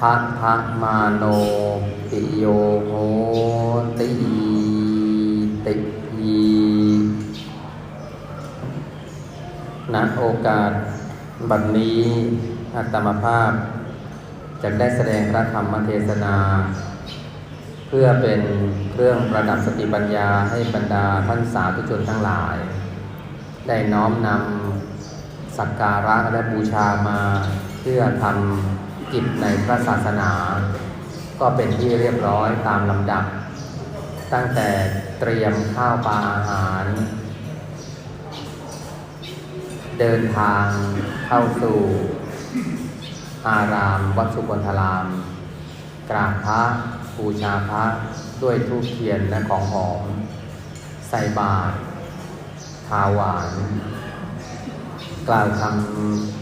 พพะมาโนปิโยโหติติยีณโอกาสบัดนี้อัตมภาพจะได้แสดงพระธรรมเทศนา เพื่อเป็นเครื่องประดับสติปัญญาให้บรรดาท่านสาธุชนทั้งหลาย ได้น้อมนำสักการะและบูชามาเพื่อทำ กิจในพระศาสนา ก็เป็นที่เรียบร้อยตามลำดับ ตั้งแต่เตรียมข้าวปลาอาหาร เดินทางเข้าสู่ อารามวัดสุกนทราม กราบพระบูชาพระด้วยทูปเทียนและของหอม ใส่บาตรทาหวาน กล่าวคำ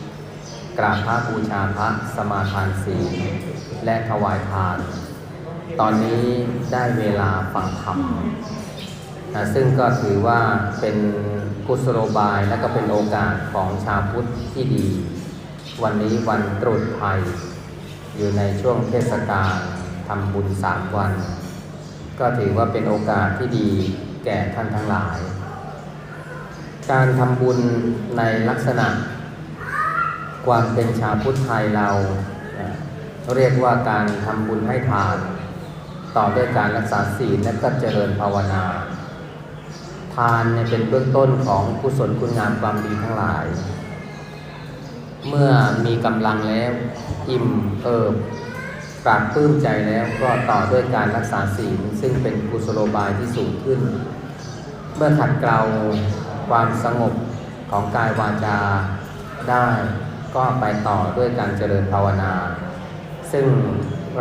กราบพระบูชาพระสมาทานศีลและถวายทาน ตอนนี้ได้เวลาฟังธรรมนะซึ่งก็ถือว่าเป็นกุศโลบายและก็เป็นโอกาสของชาวพุทธที่ดี วันนี้วันตรุษไทย อยู่ในช่วงเทศกาลทำบุญสามวัน ก็ถือว่าเป็นโอกาสที่ดีแก่ท่านทั้งหลาย การทำบุญในลักษณะ ความเป็นชาวพุทธไทยเรา เรียกว่าการทำบุญให้ทาน ต่อด้วยการรักษาศีลและก็เจริญภาวนา ทานเนี่ยเป็นเบื้องต้นของกุศลคุณงามความดีทั้งหลาย เมื่อมีกำลังแล้วอิ่มเอิบปราบปลื้มใจแล้วก็ต่อด้วยการรักษาศีลซึ่งเป็นกุศโลบายที่สูงขึ้น เมื่อขัดเกลาความสงบของกายวาจาได้ ก็ไปต่อด้วยการเจริญภาวนา ซึ่ง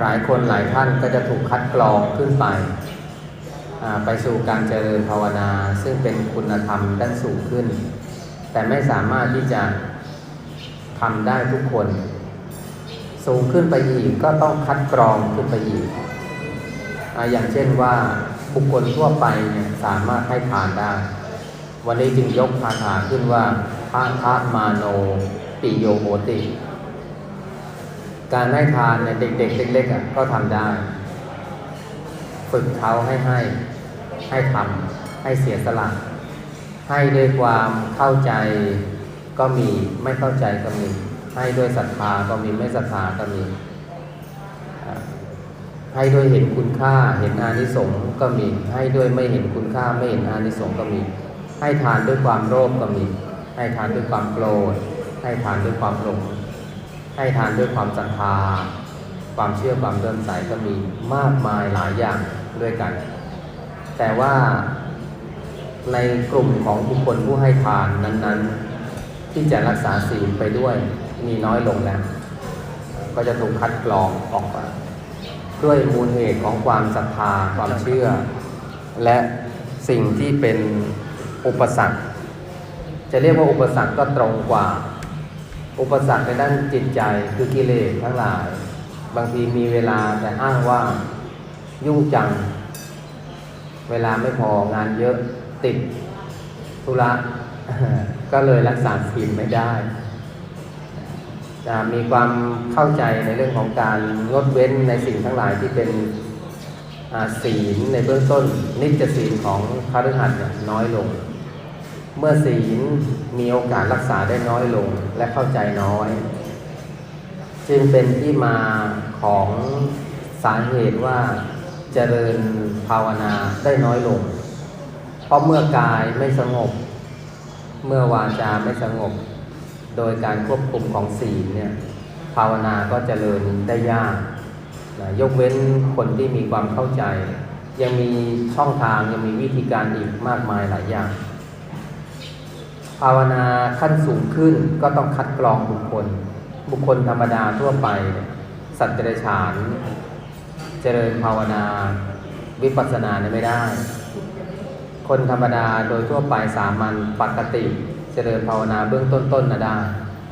หลายคนหลายท่านก็จะถูกคัดกรองขึ้นไป ไปสู่การเจริญภาวนา ซึ่งเป็นคุณธรรมด้านสูงขึ้น แต่ไม่สามารถที่จะทำได้ทุกคน สูงขึ้นไปอีกก็ต้องคัดกรองขึ้นไปอีกออย่างเช่นว่าบุคคลทั่วไปเนี่ยสามารถให้ทานได้ วันนี้จึงยกคาถาขึ้นว่าพระทะมาโน ปิโยโหติ การให้ทานเนี่ยเด็กๆเล็กๆก็ทำได้ ฝึกเขาให้ให้ให้ทำให้เสียสละให้ด้วยความเข้าใจก็มีไม่เข้าใจก็มี ให้ด้วยศรัทธาก็มีไม่ศรัทธาก็มี ให้ด้วยเห็นคุณค่าเห็นอานิสงส์ก็มี ให้ด้วยไม่เห็นคุณค่าไม่เห็นอานิสงส์ก็มี ให้ทานด้วยความโลภก็มี ให้ทานด้วยความโกรธ ให้ทานด้วยความหลงให้ทานด้วยความศรัทธา ความเชื่อความเริ่มใสก็มีมากมายหลายอย่างด้วยกัน แต่ว่าในกลุ่มของบุคคลผู้ให้ทานนั้นๆ ที่จะรักษาศีลไปด้วยมีน้อยลงแล้วก็จะถูกคัดกรองออกมาด้วยมูลเหตุของความศรัทธาความเชื่อ และสิ่งที่เป็นอุปสรรค จะเรียกว่าอุปสรรคก็ตรงกว่า อุปสรรคในด้านจิตใจคือกิเลสทั้งหลาย บางทีมีเวลาแต่อ้างว่ายุ่งจัง เวลาไม่พองานเยอะติดธุระก็เลยรักษาศีลไม่ได้จะมีความเข้าใจในเรื่องของการงดเว้นในสิ่งทั้งหลายที่เป็นศีลในเบื้องต้นนิจศีลของพระฤหัสเนี่ยน้อยลง เมื่อศีลมีโอกาสรักษาได้น้อยลงและเข้าใจน้อย จึงเป็นที่มาของสาเหตุว่าเจริญภาวนาได้น้อยลง เพราะเมื่อกายไม่สงบ เมื่อวาจาไม่สงบ โดยการควบคุมของศีลเนี่ยภาวนาก็เจริญได้ยากนะยกเว้นคนที่มีความเข้าใจ ยังมีช่องทางยังมีวิธีการอีกมากมายหลายอย่าง ภาวนาขั้นสูงขึ้นก็ต้องคัดกรองบุคคล บุคคลธรรมดาทั่วไป สัตว์เดรัจฉาน เจริญภาวนา วิปัสสนาเนี่ยไม่ได้ คนธรรมดาโดยทั่วไปสามัญปกติ เจริญภาวนาเบื้องต้นๆนะได้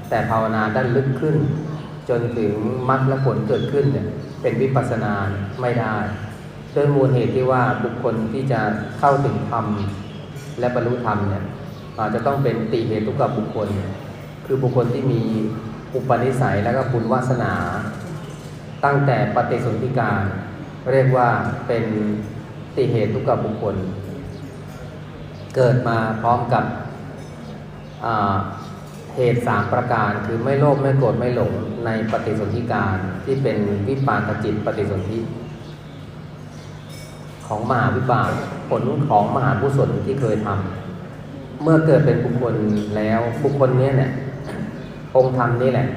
แต่ภาวนาด้านลึกขึ้น จนถึงมรรคและผลเกิดขึ้นเนี่ยเป็นวิปัสสนาไม่ได้ด้วยมูลเหตุที่ว่าบุคคลที่จะเข้าถึงธรรมและบรรลุธรรมเนี่ย อาจจะต้องเป็นติเหตุกับบุคคล คือบุคคลที่มีอุปนิสัยและก็บุญวาสนา ตั้งแต่ปฏิสนธิการ เรียกว่าเป็นติเหตุทุกกับบุคคล เกิดมาพร้อมกับเหตุสามประการคือไม่โลภไม่โกรธไม่หลงในปฏิสนธิการที่เป็นวิปากจิตปฏิสนธิของมหาวิบากผลของมหากุศลที่เคยทำ เมื่อเกิดเป็นบุคคลแล้วบุคคลนี้เนี่ยองค์ธรรมนี่แหละ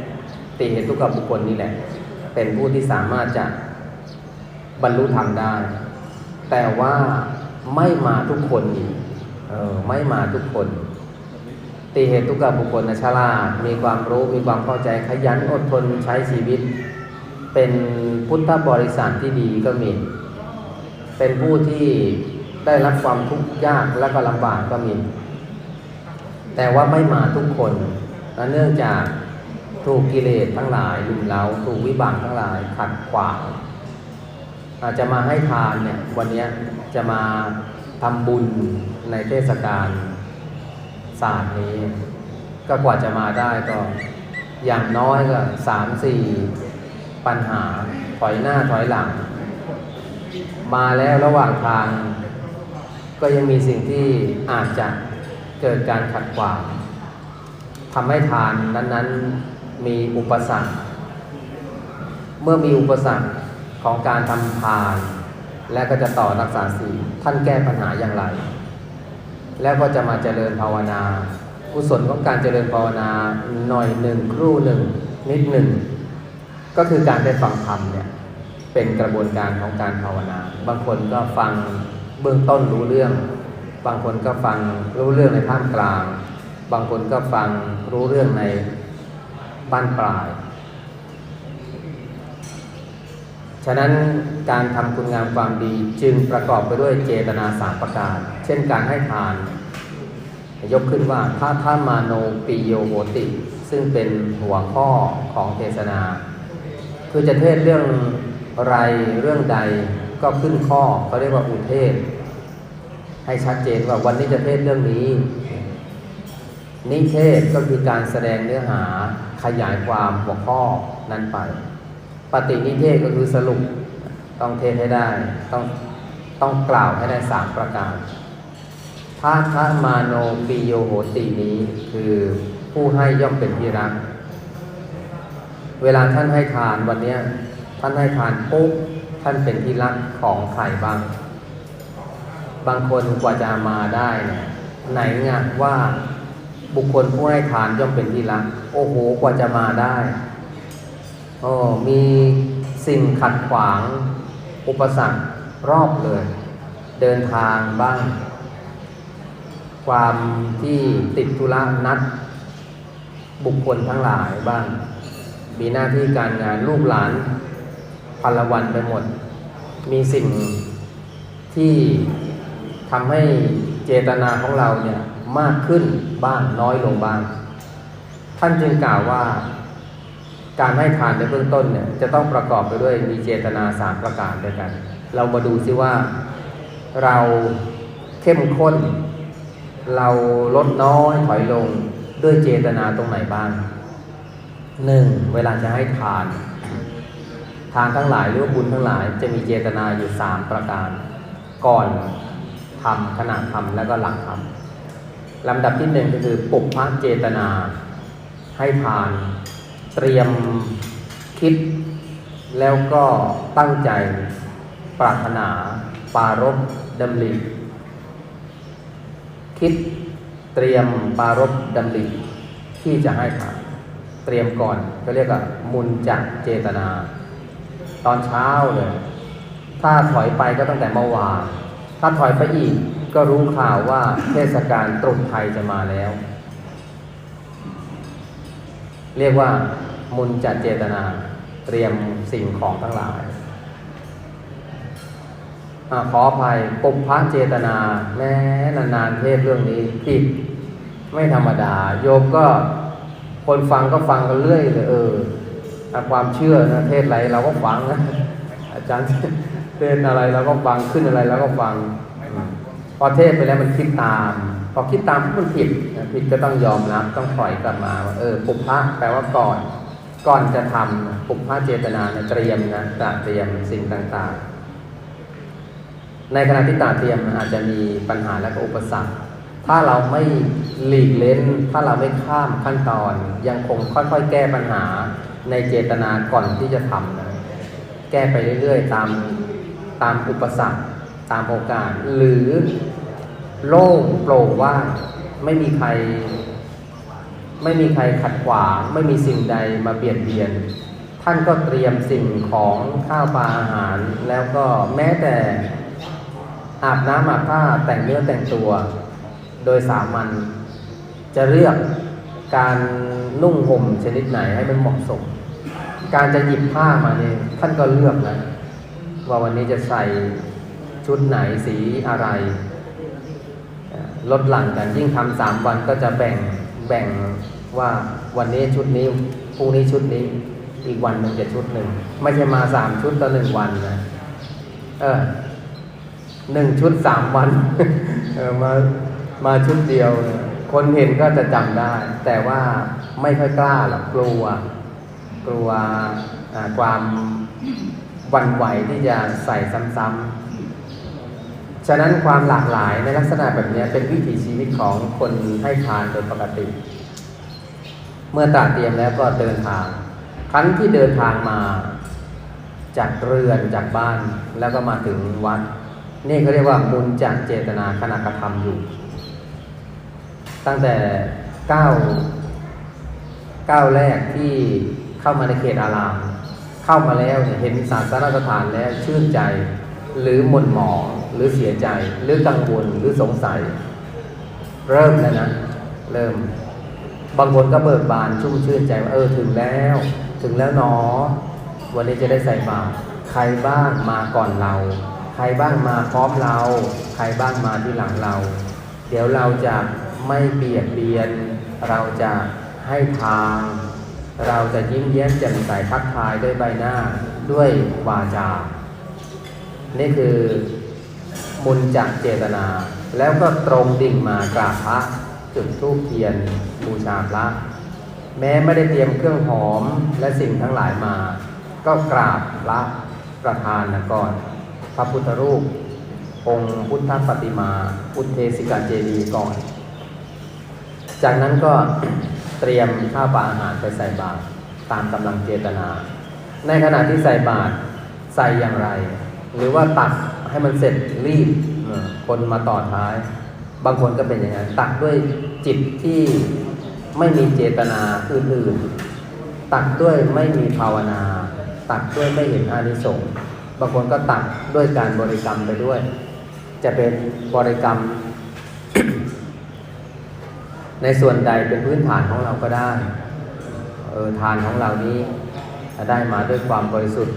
ติเหตุทุกกับบุคคลนี่แหละ เป็นผู้ที่สามารถจะบรรลุธรรมได้ แต่ว่าไม่มาทุกคนอีกเออไม่มาทุกคนติเหตุทุกกับบุคคลนะฉลาดมีความรู้มีความเข้าใจขยันอดทนใช้ชีวิต เป็นพุทธบริษัทที่ดีก็มี เป็นผู้ที่ได้รับความทุกข์ยากและก็ลำบากก็มี แต่ว่าไม่มาทุกคนและเนื่องจากถูกกิเลสทั้งหลายลุมเล้าถูกวิบากทั้งหลายขัดขวางอาจจะมาให้ทานเนี่ยวันนี้จะมาทำบุญในเทศกาลศาสตร์นี้ ก็กว่าจะมาได้ก็อย่างน้อยก็สามสี่ปัญหาถอยหน้าถอยหลัง มาแล้วระหว่างทาง ก็ยังมีสิ่งที่อาจจะ เกิดการขัดขวางทำให้ทานนั้นๆมีอุปสรรค เมื่อมีอุปสรรคของการทำทาน และก็จะต่อรักษาศีลท่านแก้ปัญหาอย่างไร แล้วก็จะมาเจริญภาวนากุศลของการเจริญภาวนาหน่อยหนึ่งครู่หนึ่งนิดหนึ่ง ก็คือการได้ฟังธรรมเนี่ยเป็นกระบวนการของการภาวนา บางคนก็ฟังเบื้องต้นรู้เรื่อง บางคนก็ฟังรู้เรื่องในท่ามกลาง บางคนก็ฟังรู้เรื่องในบ้านปลาย ฉะนั้นการทำคุณงามความดีจึงประกอบไปด้วยเจตนาสามประการ เช่นการให้ทาน ยกขึ้นว่าถ้าท่ามาโนปิโยโหติ ซึ่งเป็นหัวข้อของเทศนา คือจะเทศเรื่องอะไรเรื่องใดก็ขึ้นข้อเขาเรียกว่าอุเทศ ให้ชัดเจนว่าวันนี้จะเทศเรื่องนี้ นิเทศก็คือการแสดงเนื้อหาขยายความหัวข้อนั้นไป ปฏินิเทศก็คือสรุปต้องเทศให้ได้ ต้องต้องกล่าวให้ได้สามประการพาทะมาโนปิโยโหตินี้คือผู้ให้ย่อมเป็นที่รัก เวลาท่านให้ทานวันนี้ท่านให้ทานปุ๊บท่านเป็นที่รักของใครบ้าง บางคนกว่าจะมาได้เนี่ยไหนไงว่าบุคคลผู้ให้ทานย่อมเป็นที่รัก โอ้โหกว่าจะมาได้โอ้มีสิ่งขัดขวาง อุปสรรครอบเลย เดินทางบ้าง ความที่ติดธุระนัด บุคคลทั้งหลายบ้าง มีหน้าที่การงานลูกหลานพลวันไปหมด มีสิ่งที่ ทำให้เจตนาของเราเนี่ยมากขึ้นบ้างน้อยลงบ้าง ท่านจึงกล่าวว่า การให้ทานในเบื้องต้นเนี่ยจะต้องประกอบไปด้วยมีเจตนาสามประการด้วยกัน เรามาดูซิว่าเราเข้มข้น เราลดน้อยถอยลงด้วยเจตนาตรงไหนบ้างหนึ่งเวลาจะให้ทาน ทานทั้งหลายหรือบุญทั้งหลายจะมีเจตนาอยู่สามประการ ก่อน ทำขณะทำแล้วก็หลังทำลำดับที่หนึ่งก็คือปุพพะเจตนา ให้ทาน เตรียมคิด แล้วก็ตั้งใจ ปรารถนา ปารบดำริคิดเตรียมปารบดำริที่จะให้ทานเตรียมก่อนก็เรียกว่ามุนจักเจตนา ตอนเช้าเลย ถ้าถอยไปก็ตั้งแต่เมื่อวาน ถ้าถอยไปอีกก็รู้ข่าวว่าเทศกาลตรุษไทยจะมาแล้ว เรียกว่ามุนจัดเจตนาเตรียมสิ่งของทั้งหลายอาขออภัยปุพพะเจตนา แม้นานๆเทศเรื่องนี้ผิดไม่ธรรมดา โยมก็คนฟังก็ฟังกันเรื่อยเลยเออความเชื่อนะเทศไรเราก็ฟังนะอาจารย์ เทศอะไรเราก็ฟังขึ้นอะไรเราก็ฟังพอเทศไปแล้วมันคิดตาม พอคิดตามมันผิดผิดก็ต้องยอมรับต้องปล่อยกลับมาว่าเออปุพพะแปลว่าก่อนก่อนจะทำนะปุพพะเจตนาเนี่ยเตรียมนะตระเตรียมสิ่งต่างๆ ในขณะที่ตระเตรียมอาจจะมีปัญหาและก็อุปสรรค ถ้าเราไม่หลีกเล้น ถ้าเราไม่ข้ามขั้นตอน ยังคงค่อยๆ แก้ปัญหาในเจตนาก่อนที่จะทำนะแก้ไปเรื่อยๆ ตาม ตามอุปสรรคตามโอกาส หรือโล่งโปร่งว่าไม่มีใคร ไม่มีใครขัดขวาง ไม่มีสิ่งใดมาเบียดเบียน ท่านก็เตรียมสิ่งของข้าวปลาอาหาร แล้วก็แม้แต่อาบน้ำอาบผ้าแต่งเนื้อแต่งตัว โดยสามัญจะเลือกการนุ่งห่มชนิดไหนให้มันเหมาะสม การจะหยิบผ้ามาเนี่ยท่านก็เลือกนะ ว่าวันนี้จะใส่ชุดไหนสีอะไร ลดหลั่นกันยิ่งทำสามวันก็จะแบ่งแบ่งว่าวันนี้ชุดนี้พรุ่งนี้ชุดนี้ อีกวันหนึ่งจะชุดหนึ่งไม่ใช่มาสามชุดต่อหนึ่งวันนะเออหนึ่งชุดสามวันเออมามาชุดเดียว คนเห็นก็จะจำได้ แต่ว่าไม่ค่อยกล้าหรอกกลัว กลัวความ วันไหวที่จะใส่ซ้ำๆ ฉะนั้นความหลากหลายในลักษณะแบบนี้เป็นวิถีชีวิตของคนให้ทานโดยปกติ เมื่อตระเตรียมแล้วก็เดินทาง ครั้นที่เดินทางมาจากเรือนจากบ้านแล้วก็มาถึงวัด นี่เขาเรียกว่ามุนจักเจตนาขณะกระทำอยู่ ตั้งแต่ก้าวก้าวแรกที่เข้ามาในเขตอาราม เข้ามาแล้วเห็นศาสนสถานแล้วชื่นใจ หรือหม่นหมองหรือเสียใจ หรือกังวลหรือสงสัย เริ่มแล้วนะ เริ่ม บางคนก็เบิกบานชุ่มชื่นใจว่าเออถึงแล้ว ถึงแล้วหนอ วันนี้จะได้ใส่บาตรใครบ้างมาก่อนเรา ใครบ้างมาพร้อมเรา ใครบ้างมาที่หลังเรา เดี๋ยวเราจะไม่เบียดเบียน เราจะให้ทาง เราจะยิ้มแย้มแจ่มใสทักทายด้วยใบหน้าด้วยวาจา นี่คือมุนจากเจตนา แล้วก็ตรงดิ่งมากราบพระจุดธูปเทียนบูชาพระ แม้ไม่ได้เตรียมเครื่องหอมและสิ่งทั้งหลายมา ก็กราบพระประธานก่อนพระพุทธรูป องค์พุทธปฏิมา พุทธเทศิกาเจดีย์ก่อน จากนั้นก็ เตรียมข้าวปลาอาหารไปใส่บาตรตามกำลังเจตนา ในขณะที่ใส่บาตรใส่อย่างไร หรือว่าตักให้มันเสร็จรีบคนมาต่อท้าย บางคนก็เป็นอย่างนั้นตักด้วยจิตที่ไม่มีเจตนาอื่นๆ ตักด้วยไม่มีภาวนา ตักด้วยไม่เห็นอานิสงส์บางคนก็ตักด้วยการบริกรรมไปด้วย จะเป็นบริกรรม ในส่วนใดเป็นพื้นฐานของเราก็ได้เออทานของเรานี้ได้มาด้วยความบริสุทธิ์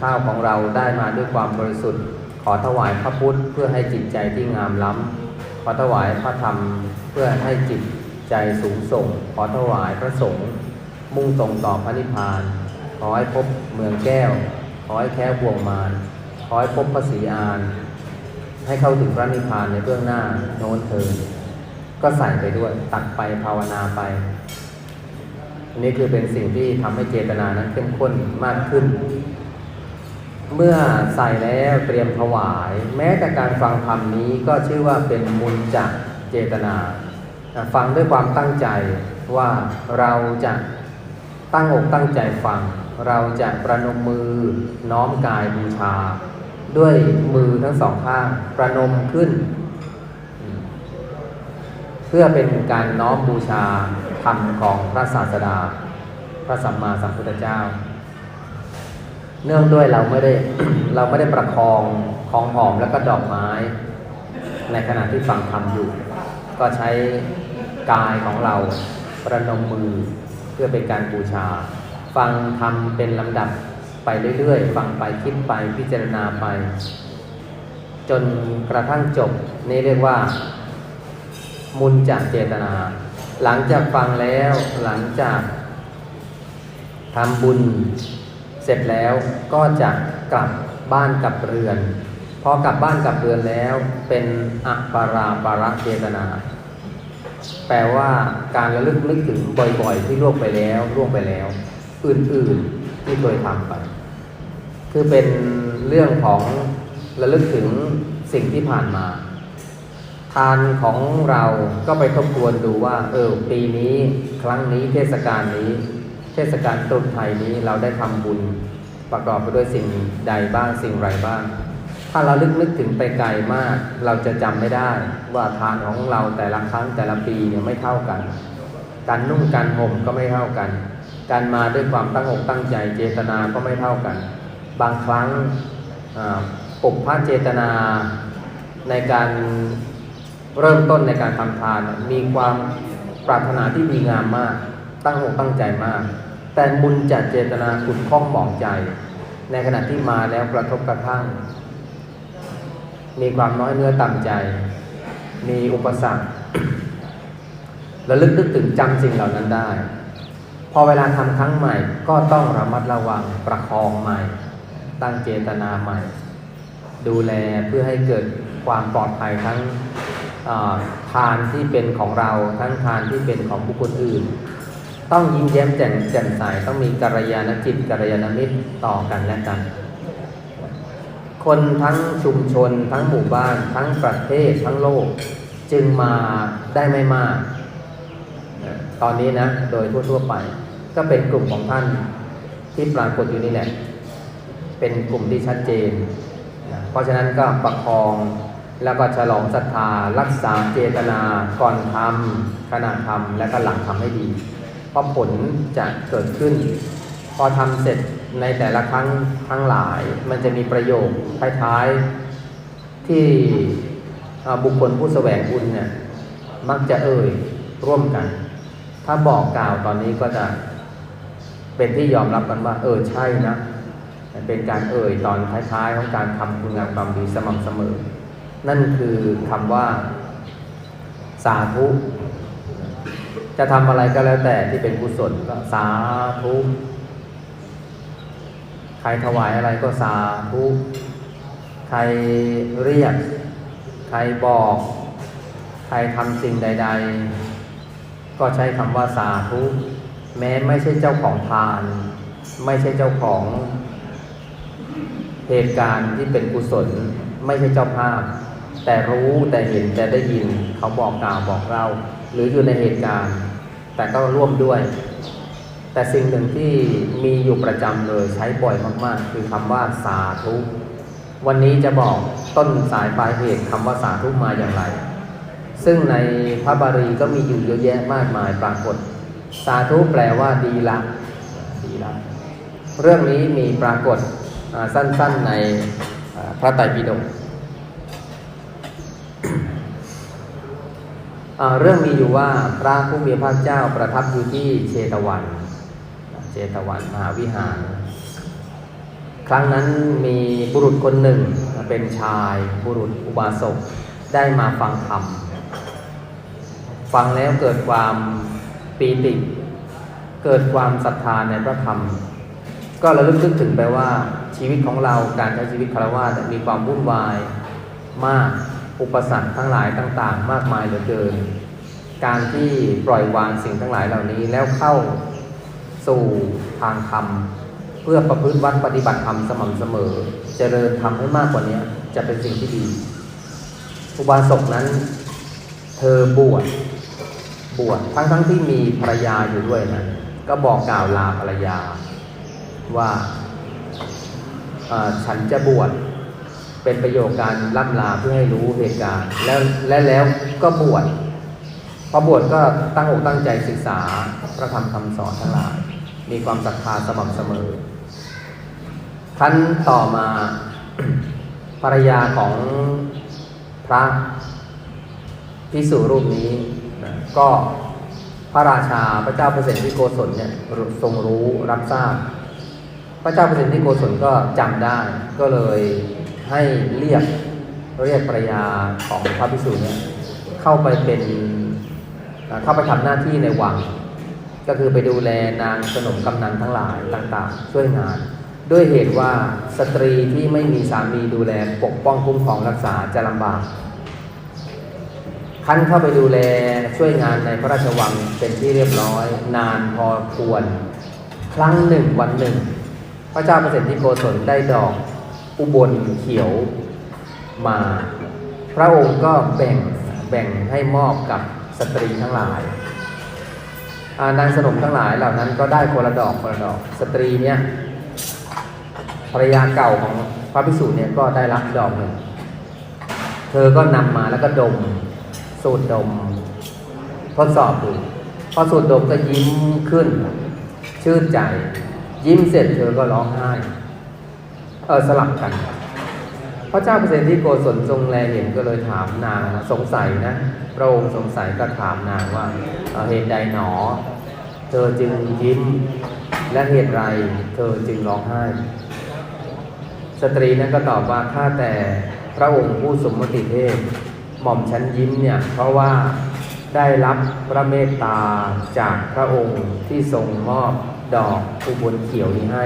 ข้าวของเราได้มาด้วยความบริสุทธิ์ ขอถวายพระพุทธเพื่อให้จิตใจที่งามล้ำขอถวายพระธรรมเพื่อให้จิตใจสูงส่ง ขอถวายพระสงฆ์มุ่งตรงต่อพระนิพพาน ขอให้พบเมืองแก้ว ขอให้แค้วบ่วงมารขอให้พบพระศรีอาน ให้เข้าถึงพระนิพพานในเบื้องหน้าโน้นเถิด ก็ใส่ไปด้วย ตักไปภาวนาไป อันนี้คือเป็นสิ่งที่ทำให้เจตนานั้นเข้มข้นมากขึ้น เมื่อใส่แล้วเตรียมถวาย แม้แต่การฟังธรรมนี้ก็ชื่อว่าเป็นมุลจากเจตนา ฟังด้วยความตั้งใจว่าเราจะตั้งอกตั้งใจฟัง เราจะประนมมือน้อมกายบูชา ด้วยมือทั้งสองข้างประนมขึ้น พื่อเป็นการน้อมบูชาธรรมของพระศาสดา พระสัมมาสัมพุทธเจ้า เนื่องด้วยเราไม่ได้เราไม่ได้ประคองของหอมแล้วก็ดอกไม้ ในขณะที่ฟังธรรมอยู่ ก็ใช้กายของเราประนมมือเพื่อเป็นการบูชา ฟังธรรมเป็นลำดับไปเรื่อยๆ ฟังไปคิดไปพิจารณาไป จนกระทั่งจบนี่เรียกว่า มุนจากเจตนา หลังจากฟังแล้วหลังจากทำบุญเสร็จแล้วก็จะกลับบ้านกลับเรือน พอกลับบ้านกลับเรือนแล้วเป็นอัปปราปาระเจตนา แปลว่าการระลึกนึกถึงบ่อยๆ ที่ล่วงไปแล้วล่วงไปแล้ว อื่นๆที่เคยทำไป คือเป็นเรื่องของระลึกถึงสิ่งที่ผ่านมา ทานของเราก็ไปทบทวนดูว่า เออปีนี้ครั้งนี้เทศกาลนี้ เทศกาลตรุษไทยนี้เราได้ทำบุญประกอบไปด้วยสิ่งใดบ้างสิ่งไรบ้าง ถ้าเราลึกนึกถึงไปไกลมาก เราจะจำไม่ได้ว่าทานของเราแต่ละครั้งแต่ละปีเนี่ยไม่เท่ากัน การนุ่งการห่มก็ไม่เท่ากัน การมาด้วยความตั้งอกตั้งใจเจตนาก็ไม่เท่ากัน บางครั้งปุพพะเจตนาในการ เริ่มต้นในการทำทานมีความปรารถนาที่ดีงามมาก ตั้งอกตั้งใจมาก แต่บุญจัดเจตนาขุนข้องหมองใจ ในขณะที่มาแล้วกระทบกระทั่ง มีความน้อยเนื้อต่ำใจ มีอุปสรรคระลึกนึกถึงจำสิ่งเหล่านั้นได้ พอเวลาทำครั้งใหม่ก็ต้องระมัดระวังประคองใหม่ ตั้งเจตนาใหม่ ดูแลเพื่อให้เกิดความปลอดภัยทั้ง ทานที่เป็นของเรา ทั้งทานที่เป็นของบุคคลอื่น ต้องยิ้มแย้มแจ่มแจ่มใสต้องมีกัลยาณจิตกัลยาณมิตรต่อกันและกัน คนทั้งชุมชน ทั้งหมู่บ้าน ทั้งประเทศทั้งโลก จึงมาได้ไม่มาก ตอนนี้นะ โดยทั่วๆไป ก็เป็นกลุ่มของท่านที่ปรากฏอยู่นี่แหละ เป็นกลุ่มที่ชัดเจน เพราะฉะนั้นก็ประคอง แล้วก็ฉลองศรัทธารักษาเจตนาก่อนทำขณะทำและก็หลังทำให้ดี เพราะผลจะเกิดขึ้น พอทำเสร็จในแต่ละครั้งทั้งหลาย มันจะมีประโยคท้ายๆที่บุคคลผู้แสวงบุญเนี่ยมักจะเอ่ยร่วมกัน ถ้าบอกกล่าวตอนนี้ก็จะเป็นที่ยอมรับกันว่า เออใช่นะ เป็นการเอ่ยตอนท้ายๆของการทำคุณงามความดีสม่ำเสมอ นั่นคือคำว่า สาธุ จะทำอะไรก็แล้วแต่ที่เป็นกุศลก็สาธุใครถวายอะไรก็สาธุใครเรียก ใครบอก ใครทำสิ่งใด ๆ ก็ใช้คำว่าสาธุแม้ไม่ใช่เจ้าของทาน ไม่ใช่เจ้าของเหตุการณ์ที่เป็นกุศล ไม่ใช่เจ้าภาพ แต่รู้แต่เห็นแต่ได้ยินเขาบอกกล่าวบอกเรา หรืออยู่ในเหตุการณ์ แต่ก็ร่วมด้วย แต่สิ่งหนึ่งที่มีอยู่ประจำเลยใช้บ่อยมาก ๆ คือคำว่าสาธุวันนี้จะบอกต้นสายปลายเหตุคำว่าสาธุมาอย่างไร ซึ่งในพระบาลีก็มีอยู่เยอะแยะมากมายปรากฏ สาธุแปลว่าดีละดีละเรื่องนี้มีปรากฏสั้นๆในพระไตรปิฎก อ่า เรื่องมีอยู่ว่าพระผู้มีพระเจ้าประทับอยู่ที่เชตวันเชตวันมหาวิหาร ครั้งนั้นมีบุรุษคนหนึ่งเป็นชายบุรุษอุบาสกได้มาฟังธรรม ฟังแล้วเกิดความปีติเกิดความศรัทธาในพระธรรม ก็ระลึกนึกถึงไปว่าชีวิตของเราการใช้ชีวิตคารวะมีความวุ่นวายมาก อุปสรรคทั้งหลายต่างๆ มากมายเหลือเกิน การที่ปล่อยวางสิ่งทั้งหลายเหล่านี้แล้วเข้าสู่ทางธรรม เพื่อประพฤติวัดปฏิบัติธรรมสม่ำเสมอ เจริญธรรมให้มากกว่านี้จะเป็นสิ่งที่ดี อุบาสกนั้น เธอบวชบวชทั้งทั้งๆที่มีภรรยาอยู่ด้วยนะก็บอกกล่าวลาภรรยาว่าฉันจะบวช เป็นประโยคการล่ำลาเพื่อให้รู้เหตุการณ์ แล้วและแล้วก็บวชพอบวชก็ตั้งอกตั้งใจศึกษาพระธรรมคำสอนทั้งหลาย มีความศรัทธาสม่ำเสมอขั้นต่อมาภรรยาของพระพิสุรูปนี้นะก็พระราชาพระเจ้าเปรตที่โกศลเนี่ยทรงรู้รับทราบ พระเจ้าเปรตที่โกศลก็จำได้ก็เลย ให้เรียกเรียกภรรยาของพระภิกษุเนี่ยเข้าไปเป็นเข้าไปทำหน้าที่ในวัง ก็คือไปดูแลนางสนมกำนันทั้งหลายต่างๆ ช่วยงาน ด้วยเหตุว่าสตรีที่ไม่มีสามีดูแลปกป้องคุ้มครองรักษาจะลำบากท่านเข้าไปดูแลช่วยงานในพระราชวังเป็นที่เรียบร้อย นานพอควร ครั้งหนึ่งวันหนึ่ง พระเจ้าเปรตที่โกศลได้ดอก อุบลเขียวมา พระองค์ก็แบ่งแบ่งให้มอบกับสตรีทั้งหลายานางสนมทั้งหลายเหล่านั้นก็ได้คนละดอกคนละดอก สตรีเนี่ยภรรยาเก่าของพระภิกษุเนี่ยก็ได้รับดอกหนึ่ง เธอก็นำมาแล้วก็ดม สูดดม ทดสอบดูพอสูดดมก็ยิ้มขึ้น ชื่นใจ ยิ้มเสร็จเธอก็ร้องไห้ เออสลับกัน พระเจ้าเปรตที่โกศลทรงแลเห็นก็เลยถามนางสงสัยนะพระองค์สงสัยก็ถามนางว่าเหตุใดหนอ เธอจึงยิ้มและเหตุไรเธอจึงร้องไห้ สตรีนั้นก็ตอบว่าข้าแต่พระองค์ผู้สมมติเทพหม่อมฉันยิ้มเนี่ยเพราะว่าได้รับพระเมตตาจากพระองค์ที่ทรงมอบดอกอุบลเขียวนี้ให้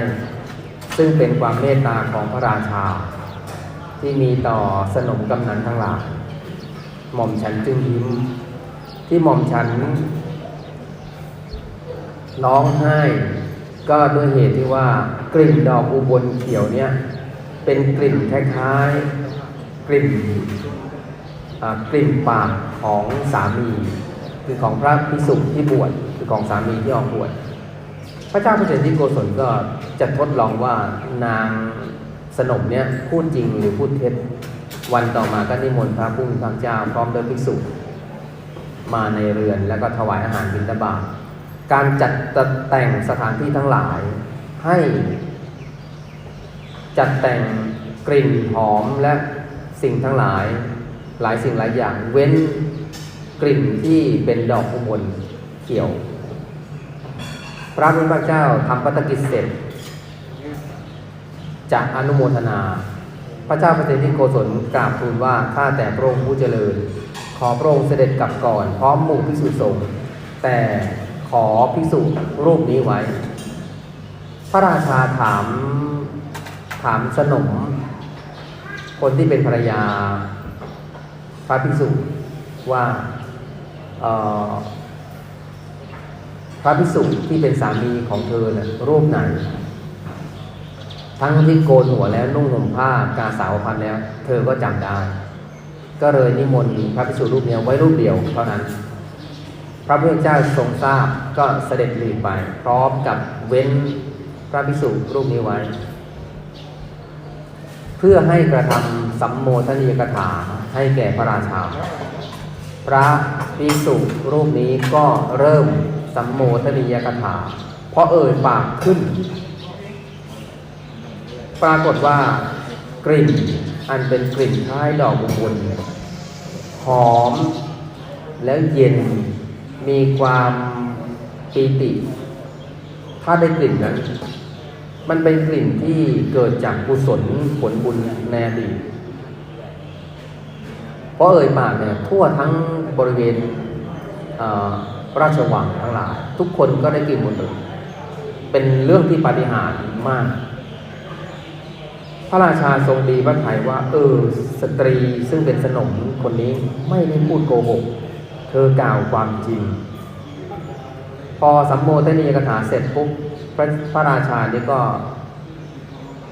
ซึ่งเป็นความเมตตาของพระราชา ที่มีต่อสนมกำนันทั้งหลายหม่อมฉันจึงยิ้ม ที่หม่อมฉันร้องไห้ ก็ด้วยเหตุที่ว่ากลิ่นดอกอุบลเขียวเนี่ย เป็นกลิ่นคล้ายๆกลิ่นกลิ่นปากของสามี คือของพระพิสุที่บวชคือของสามีที่ออกบวช พระเจ้าเปรตที่โกศลก็จะทดลองว่านางสนมเนี่ยพูดจริงหรือพูดเท็จ วันต่อมาก็นิมนต์พระผู้มีพระเจ้าพร้อมด้วยภิกษุมาในเรือนแล้วก็ถวายอาหารบิณฑบาตการจัดแต่งสถานที่ทั้งหลายให้ จัดแต่งกลิ่นหอมและสิ่งทั้งหลายหลายสิ่งหลายอย่างเว้นกลิ่นที่เป็นดอกอุบลเขียว พระพุทธเจ้าทำปัตกิจเสร็จจะอนุโมทนา พระเจ้าประเสฐที่โกศลกราบทูลว่าข้าแต่พระองค์ผู้เจริญ ขอพระองค์เสด็จกลับก่อน พร้อมหมู่ภิกษุสงฆ์แต่ขอภิกษุรูปนี้ไว้ พระราชาถามถามสนม คนที่เป็นภรรยา พระภิกษุว่า พระภิกษุที่เป็นสามีของเธอเนะ่ยรูปไหน ทั้งที่โกนหัวแล้วนุ่งห่มผ้ากาสาวพันแล้ว เธอก็จำได้ ก็เลยนิมนต์พระภิกษุรูปเนี้ยไว้รูปเดียวเท่านั้น พระพุทธเจ้าทรงทราบก็เสด็จหลีกไป พร้อมกับเว้นพระภิกษุรูปนี้ไว้ เพื่อให้กระทำสัมโมทนียกถาให้แก่พระราชา พระภิกษุรูปนี้ก็เริ่ม สัมโมทนียกถา เพราะเอ่ยปากขึ้น ปรากฏว่ากลิ่นอันเป็นกลิ่นคล้ายดอกบุบุญหอมแล้วเย็นมีความปีติ ถ้าได้กลิ่นนั้นมันเป็นกลิ่นที่เกิดจากกุศลผลบุญในอดีตเพราะเอ่ยปากเนี่ยทั่วทั้งบริเวณ ราชวังทั้งหลาย ทุกคนก็ได้กินหมดเลยเป็นเรื่องที่ปาฏิหาริย์มาก พระราชาทรงดีพระทัยว่า เออ สตรีซึ่งเป็นสนมคนนี้ไม่ได้พูดโกหก เธอกล่าวความจริง พอสัมโมทนียกถาเสร็จปุ๊บพระพระราชานี่ก็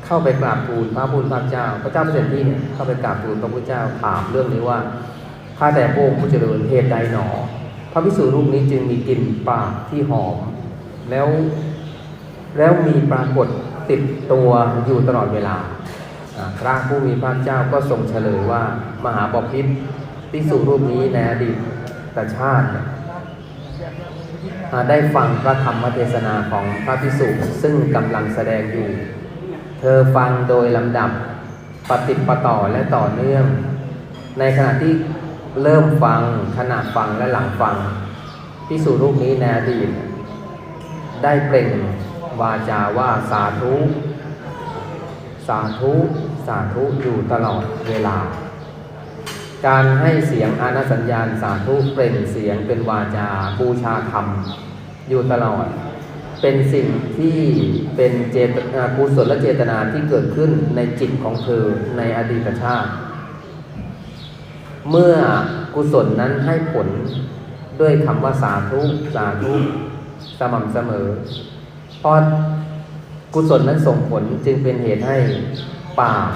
เข้าไปกราบทูลพระพุทธเจ้า พระเจ้าเสด็จที่เนี่ยเข้าไปกราบทูลพระพุทธเจ้าถามเรื่องนี้ว่าข้าแต่พระองค์ผู้เจริญเหตุใดหนอ ระภิกษุรูปนี้จึงมีกลิ่นปากที่หอม แล้วแล้วมีปรากฏติดตัวอยู่ตลอดเวลาอ่าพระผู้มีพระเจ้าก็ทรงเฉลยว่ามหาบพิตรภิกษุรูปนี้ในอดีตชาติเนี่ยอ่าได้ฟังพระธรรมเทศนาของพระภิกษุซึ่งกำลังแสดงอยู่ เธอฟังโดยลำดับปฏิปต่อและต่อเนื่อง ในขณะที่ เริ่มฟังขณะฟังและหลังฟังภิกษุรูปนี้ในอดีตได้เปล่งวาจาว่าสาธุ สาธุ สาธุอยู่ตลอดเวลา การให้เสียงอานาสัญญาณสาธุเปล่งเสียงเป็นวาจาบูชาธรรม อยู่ตลอด เป็นสิ่งที่เป็นเจตนากุศลและเจตนาที่เกิดขึ้นในจิตของเธอในอดีตชาติ เมื่อกุศลนั้นให้ผลด้วยคำว่าสาธุสาธุสม่ำเสมอเพราะกุศลนั้นส่งผลจึงเป็นเหตุให้ปาก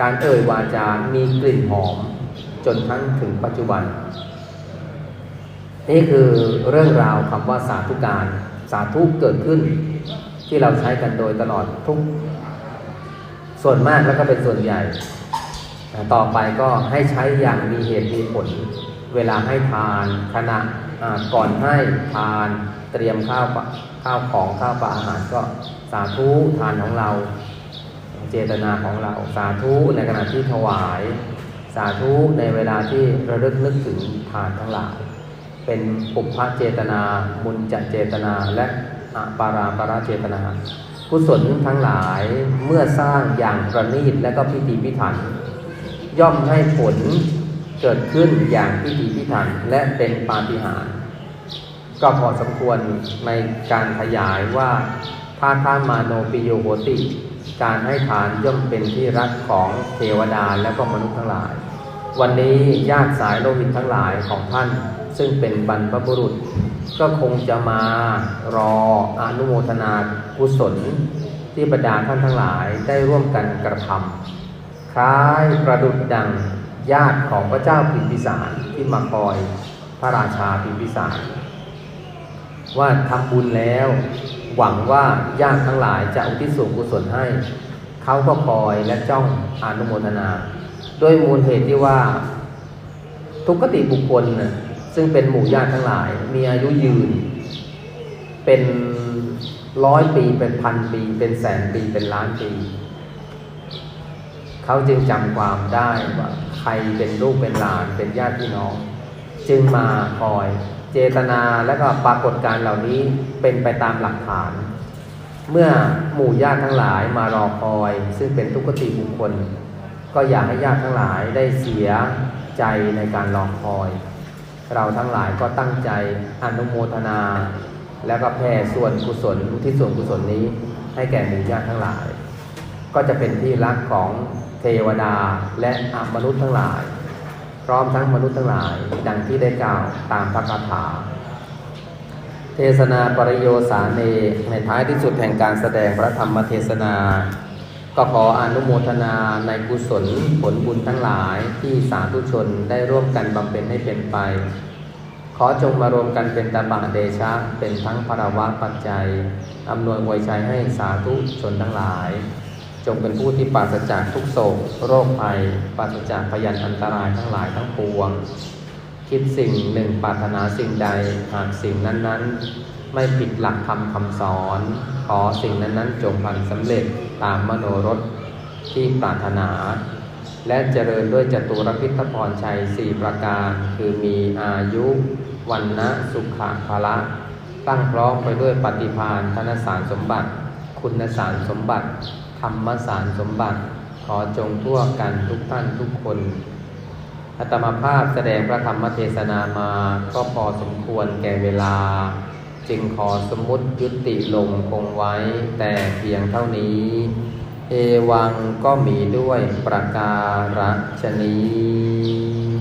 การเอ่ยวาจา มีกลิ่นหอม จนทั้งถึงปัจจุบัน นี่คือเรื่องราวคำว่าสาธุการสาธุเกิดขึ้น ที่เราใช้กันโดยตลอดทุก ส่วนมากแล้วก็เป็นส่วนใหญ่ ต่อไปก็ให้ใช้อย่างมีเหตุมีผล เวลาให้ทานขณะก่อนให้ทานเตรียมข้าวข้าวของข้าวปลาอาหารก็สาธุทานของเรา เจตนาของเราสาธุในขณะที่ถวาย สาธุในเวลาที่ระลึกนึกถึงทานทั้งหลาย เป็นปุพพเจตนา มุญจเจตนาและอปาราปาราเจตนากุศลทั้งหลายเมื่อสร้างอย่างประณีตและก็พิธีพิถัน ย่อมให้ผลเกิดขึ้นอย่างพิธีพิถันและเป็นปาฏิหาริย์ก็พอสมควรในการขยายว่าถ้าท่านมาโนปิโยโหติ การให้ทานย่อมเป็นที่รักของเทวดาและก็มนุษย์ทั้งหลาย วันนี้ญาติสายโลหิตทั้งหลายของท่าน ซึ่งเป็นบรรพบุรุษ ก็คงจะมารออนุโมทนากุศล ที่บรรดาท่านทั้งหลายได้ร่วมกันกระทำ คล้ายประดุดดังญาติของพระเจ้าพิมพิสารที่มาคอยพระราชาพิมพิสาร ว่าทำบุญแล้ว หวังว่าญาติทั้งหลายจะอุทิศส่วนกุศลให้ เขาก็คอยและจ้องอนุโมทนาด้วยมูลเหตุที่ว่า ทุกติบุคคลซึ่งเป็นหมู่ญาติทั้งหลาย มีอายุยืน เป็นร้อยปีเป็นพันปี เป็นแสนปีเป็นล้านปี เขาจึงจำความได้ว่าใครเป็นลูกเป็นหลานเป็นญาติพี่น้อง จึงมาคอยเจตนาและก็ปรากฏการเหล่านี้เป็นไปตามหลักฐาน เมื่อหมู่ญาติทั้งหลายมารอคอย ซึ่งเป็นทุกขติบุคคล ก็อยากให้ญาติทั้งหลายได้เสียใจในการรอคอย เราทั้งหลายก็ตั้งใจอนุโมทนา แล้วก็แผ่ส่วนกุศลที่ส่วนกุศลนี้ให้แก่หมู่ญาติทั้งหลาย ก็จะเป็นที่รักของ เทวดาและอมนุษย์ทั้งหลาย พร้อมทั้งมนุษย์ทั้งหลาย ดังที่ได้กล่าวตามพระคาถา เทศนาปริโยสาเนในท้ายที่สุดแห่งการแสดงพระธรรมเทศนา ก็ขออนุโมทนาในกุศลผลบุญทั้งหลายที่สาธุชนได้ร่วมกันบำเพ็ญให้เป็นไป ขอจงมารวมกันเป็นตบะเดชะ เป็นทั้งภรวะปัจจัยอำนวยวยชัยให้สาธุชนทั้งหลาย จงเป็นผู้ที่ปราศจากทุกโศกโรคภัยปราศจากพยันอันตรายทั้งหลายทั้งปวง คิดสิ่งหนึ่งปรารถนาสิ่งใดหากสิ่งนั้นๆ ไม่ผิดหลักธรรมคำสอน ขอสิ่งนั้นๆ จงพันสำเร็จตามมโนรสที่ปรารถนา และเจริญด้วยจตุรพิทพรชัยสี่ประการ คือมีอายุวันนะสุขะภละ ตั้งพร้อมไปด้วยปฏิพานธนสารสมบัติ คุณสารสมบัติ ธรรมสารสมบัติ ขอจงทั่วกันทุกท่านทุกคนอัตมาภาพแสดงพระธรรมเทศนามาก็พอสมควรแก่เวลา จึงขอสมมุติยุติลงคงไว้แต่เพียงเท่านี้ เอวังก็มีด้วยประการฉนี้